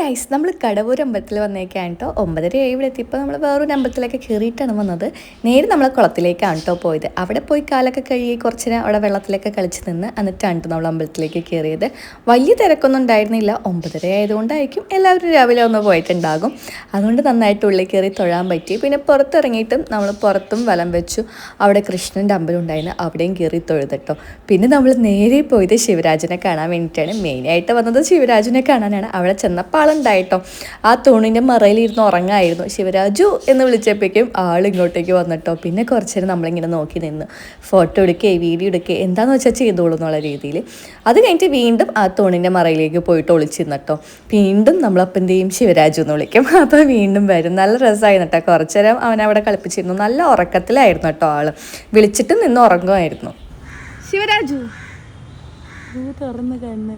Guys നമ്മൾ കടവൂർ അമ്പലത്തിൽ വന്നേക്കാണ് കേട്ടോ ഒമ്പതര ഇവിടെ എത്തിയപ്പോൾ നമ്മൾ വേറൊരു അമ്പലത്തിലേക്ക് കയറിയിട്ടാണ് വന്നത്. നേരെ നമ്മൾ കുളത്തിലേക്കാണ് കേട്ടോ പോയത്. അവിടെ പോയി കാലൊക്കെ കഴുകി കുറച്ച് നേരം അവിടെ വെള്ളത്തിലൊക്കെ കളിച്ച് നിന്ന് എന്നിട്ടാണ് നമ്മൾ അമ്പലത്തിലേക്ക് കയറിയത്. വലിയ തിരക്കൊന്നും ഉണ്ടായിരുന്നില്ല. ഒമ്പതര ആയതുകൊണ്ടായിരിക്കും എല്ലാവരും രാവിലെ ഒന്ന് പോയിട്ടുണ്ടാകും. അതുകൊണ്ട് നന്നായിട്ട് ഉള്ളിൽ കയറി തൊഴാൻ പറ്റി. പിന്നെ പുറത്തിറങ്ങിയിട്ടും നമ്മൾ പുറത്തും വലം വെച്ചു. അവിടെ കൃഷ്ണന്റെ അമ്പലം ഉണ്ടായിരുന്നു. അവിടെയും കയറി തൊഴുതട്ടോ പിന്നെ നമ്മൾ നേരെ പോയത് ശിവരാജനെ കാണാൻ വേണ്ടിയിട്ടാണ്. മെയിനായിട്ട് വന്നത് ശിവരാജനെ കാണാനാണ്. അവിടെ ചെന്നപ്പോൾ ആളുണ്ടായിട്ടോ ആ തൂണിന്റെ മറയിലിരുന്ന് ഉറങ്ങായിരുന്നു. ശിവരാജു എന്ന് വിളിച്ചപ്പോഴേക്കും ആൾ ഇങ്ങോട്ടേക്ക് വന്നിട്ടോ. പിന്നെ കുറച്ച് നേരം നമ്മളിങ്ങനെ നോക്കി നിന്ന് ഫോട്ടോ എടുക്കുക വീഡിയോ എടുക്കുക എന്താണെന്ന് വെച്ചാൽ ചെയ്തോളൂ എന്നുള്ള രീതിയിൽ. അത് കഴിഞ്ഞിട്ട് വീണ്ടും ആ തൂണിന്റെ മറയിലേക്ക് പോയിട്ട് ഒളിച്ചിരുന്നട്ടോ. വീണ്ടും നമ്മളപ്പം എന്തു ചെയ്യും ശിവരാജു എന്ന് വിളിക്കും. അപ്പോൾ വീണ്ടും വരും. നല്ല രസമായിരുന്നു കേട്ടോ കുറച്ച് നേരം അവനവിടെ അവിടെ കളിപ്പിച്ചിരുന്നു. നല്ല ഉറക്കത്തിലായിരുന്നു കേട്ടോ ആൾ. വിളിച്ചിട്ട് നിന്ന് ഉറങ്ങുമായിരുന്നു. ശിവരാജു. തുറന്ന് കണ്ണ്.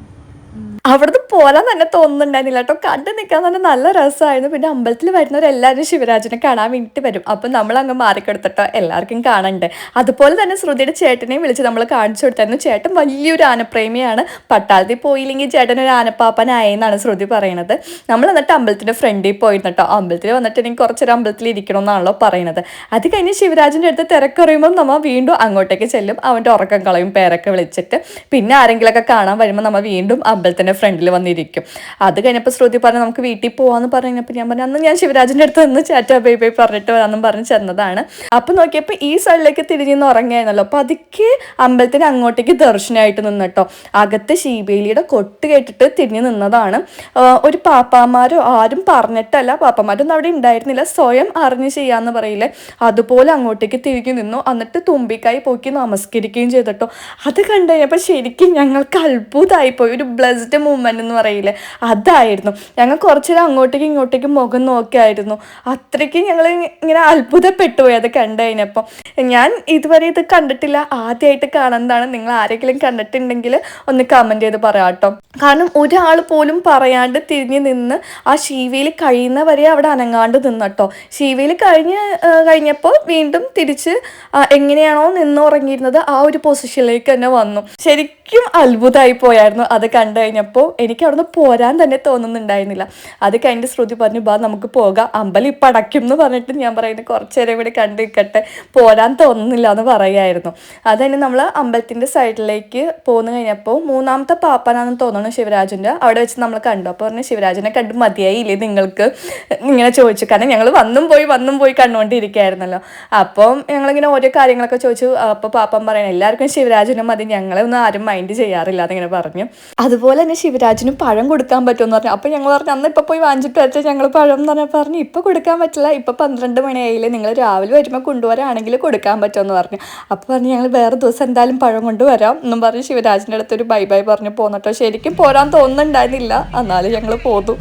അവിടുന്ന് പോരാൻ തന്നെ തോന്നുന്നുണ്ടായിരുന്നില്ല കേട്ടോ. കണ്ടു നിൽക്കാൻ തന്നെ നല്ല രസമായിരുന്നു. പിന്നെ അമ്പലത്തിൽ വരുന്നവരെല്ലാവരും ശിവരാജനെ കാണാൻ വേണ്ടിയിട്ട് വരും. അപ്പം നമ്മൾ അങ്ങ് മാറിക്കെടുത്തിട്ടോ. എല്ലാവർക്കും കാണണ്ടേ? അതുപോലെ തന്നെ ശ്രുതിയുടെ ചേട്ടനെയും വിളിച്ച് നമ്മൾ കാണിച്ചു കൊടുത്തായിരുന്നു. ചേട്ടൻ വലിയൊരു ആനപ്രേമിയാണ്. പട്ടാളത്തിൽ പോയില്ലെങ്കിൽ ചേട്ടൻ ഒരു ആനപ്പാപ്പനായെന്നാണ് ശ്രുതി പറയണത്. നമ്മൾ എന്നിട്ട് അമ്പലത്തിന്റെ ഫ്രണ്ടിൽ പോയിരുന്നു കേട്ടോ. അമ്പലത്തിൽ വന്നിട്ട് എനിക്ക് കുറച്ചൊരു അമ്പലത്തിൽ ഇരിക്കണമെന്നാണല്ലോ പറയണത്. അത് കഴിഞ്ഞ് ശിവരാജന്റെ അടുത്ത് തിരക്കറിയുമ്പോൾ നമ്മൾ വീണ്ടും അങ്ങോട്ടേക്ക് ചെല്ലും. അവന്റെ ഉറക്കം കളയും പേരൊക്കെ വിളിച്ചിട്ട്. പിന്നെ ആരെങ്കിലുമൊക്കെ കാണാൻ വരുമ്പോൾ നമ്മൾ വീണ്ടും അമ്പലത്തിന്റെ ഫ്രണ്ടിൽ വന്നിരിക്കും. അത് കഴിഞ്ഞപ്പോൾ ശ്രുതി പറഞ്ഞു നമുക്ക് വീട്ടിൽ പോകാമെന്ന് പറഞ്ഞപ്പോൾ ഞാൻ പറഞ്ഞു അന്ന് ഞാൻ ശിവരാജിന്റെ അടുത്ത് നിന്ന് ചാറ്റാ ബൈ ബൈ പറഞ്ഞിട്ട് വരാമെന്നും പറഞ്ഞ് ചെന്നതാണ്. അപ്പം നോക്കിയപ്പോൾ ഈ സൈഡിലേക്ക് തിരിഞ്ഞ് ഉറങ്ങിയായിരുന്നല്ലോ അപ്പോൾ അതിക്ക് അമ്പലത്തിന് അങ്ങോട്ടേക്ക് ദർശനമായിട്ട് നിന്നിട്ടോ അകത്ത് ശീബേലിയുടെ കൊട്ട് കേട്ടിട്ട് തിരിഞ്ഞ് നിന്നതാണ്. ഒരു പാപ്പാമാരോ ആരും പറഞ്ഞിട്ടല്ല. പാപ്പാമാരൊന്നും അവിടെ ഉണ്ടായിരുന്നില്ല. സ്വയം അറിഞ്ഞ് ചെയ്യാന്ന് പറയില്ലേ. അതുപോലെ അങ്ങോട്ടേക്ക് തിരിഞ്ഞു നിന്നു. എന്നിട്ട് തുമ്പിക്കായി പോക്കി നമസ്കരിക്കുകയും ചെയ്തിട്ടോ അത് കണ്ടു ശരിക്കും ഞങ്ങൾക്ക് അത്ഭുതമായിപ്പോയി. ഒരു ബ്ലസ്ഡ് മൂവ്മെന്റ് എന്ന് പറയില്ലേ? അതായിരുന്നു. ഞങ്ങൾ കുറച്ചു നേരം അങ്ങോട്ടേക്കും ഇങ്ങോട്ടേക്കും മുഖം നോക്കിയായിരുന്നു. അത്രയ്ക്ക് ഞങ്ങൾ ഇങ്ങനെ അത്ഭുതപ്പെട്ടു പോയി അത് കണ്ടു കഴിഞ്ഞപ്പോൾ. ഞാൻ ഇതുവരെ ഇത് കണ്ടിട്ടില്ല. ആദ്യമായിട്ട് കാണുന്നതാണ്. നിങ്ങൾ ആരെങ്കിലും കണ്ടിട്ടുണ്ടെങ്കിൽ ഒന്ന് കമന്റ് ചെയ്ത് പറയാം കേട്ടോ. കാരണം ഒരാൾ പോലും പറയാണ്ട് തിരിഞ്ഞ് നിന്ന് ആ ശീവയിൽ കഴിയുന്നവരെ അവിടെ അനങ്ങാണ്ട് നിന്നട്ടോ ശീവയിൽ കഴിഞ്ഞ് കഴിഞ്ഞപ്പോൾ വീണ്ടും തിരിച്ച് എങ്ങനെയാണോ നിന്ന് ഉറങ്ങിയിരുന്നത് ആ ഒരു പൊസിഷനിലേക്ക് തന്നെ വന്നു. ശരിക്കും അത്ഭുതമായി പോയായിരുന്നു അത് കണ്ടു കഴിഞ്ഞപ്പോൾ എനിക്ക് അവിടുന്ന് പോരാൻ തന്നെ തോന്നുന്നുണ്ടായിരുന്നില്ല. അത് കഴിഞ്ഞ് ശ്രുതി പറഞ്ഞു ബാ നമുക്ക് പോകാം. അമ്പലം ഇപ്പം അടയ്ക്കും എന്ന് പറഞ്ഞിട്ട് ഞാൻ പറയുന്നത് കുറച്ച് നേരം കൂടി കണ്ടു നിൽക്കട്ടെ പോരാൻ തോന്നുന്നില്ല എന്ന് പറയായിരുന്നു അത് തന്നെ നമ്മൾ അമ്പലത്തിന്റെ സൈഡിലേക്ക് പോന്നു കഴിഞ്ഞപ്പോൾ മൂന്നാമത്തെ പാപ്പനാണെന്ന് തോന്നുന്നു ശിവരാജന്റെ. അവിടെ വെച്ച് നമ്മൾ കണ്ടു. അപ്പോൾ പറഞ്ഞു ശിവരാജനെ കണ്ട് മതിയായില്ലേ നിങ്ങൾക്ക്? ഇങ്ങനെ ചോദിച്ചു. കാരണം ഞങ്ങൾ വന്നും പോയി വന്നും പോയി കണ്ടുകൊണ്ടിരിക്കുകയായിരുന്നല്ലോ. അപ്പം ഞങ്ങളിങ്ങനെ ഓരോ കാര്യങ്ങളൊക്കെ ചോദിച്ചു. അപ്പോൾ പാപ്പൻ പറയണം എല്ലാവർക്കും ശിവരാജനും മതി. ഞങ്ങളെ ഒന്നും ആരും മൈൻഡ് ചെയ്യാറില്ല എന്നിങ്ങനെ പറഞ്ഞു. അതുപോലെ തന്നെ ശിവരാജിനും പഴം കൊടുക്കാൻ പറ്റുമെന്ന് പറഞ്ഞു. അപ്പോൾ ഞങ്ങൾ പറഞ്ഞു അന്ന് ഇപ്പോൾ പോയി വാങ്ങിച്ചിട്ട് വരച്ച ഞങ്ങൾ പഴം എന്ന് പറഞ്ഞാൽ പറഞ്ഞു ഇപ്പോൾ കൊടുക്കാൻ പറ്റില്ല. ഇപ്പോൾ പന്ത്രണ്ട് മണിയായില്ലേ. നിങ്ങൾ രാവിലെ വരുമ്പോൾ കൊണ്ടുവരാണെങ്കിൽ കൊടുക്കാൻ പറ്റുമെന്ന് പറഞ്ഞു. അപ്പോൾ പറഞ്ഞു ഞങ്ങൾ വേറെ ദിവസം എന്തായാലും പഴം കൊണ്ടുവരാം. എന്നും പറഞ്ഞ് ശിവരാജിന്റെ അടുത്തൊരു ബൈ ബൈ പറഞ്ഞു പോന്നിട്ടോ ശരിക്കും പോരാൻ തോന്നുന്നുണ്ടായിരുന്നില്ല. എന്നാലും ഞങ്ങൾ പോന്നു.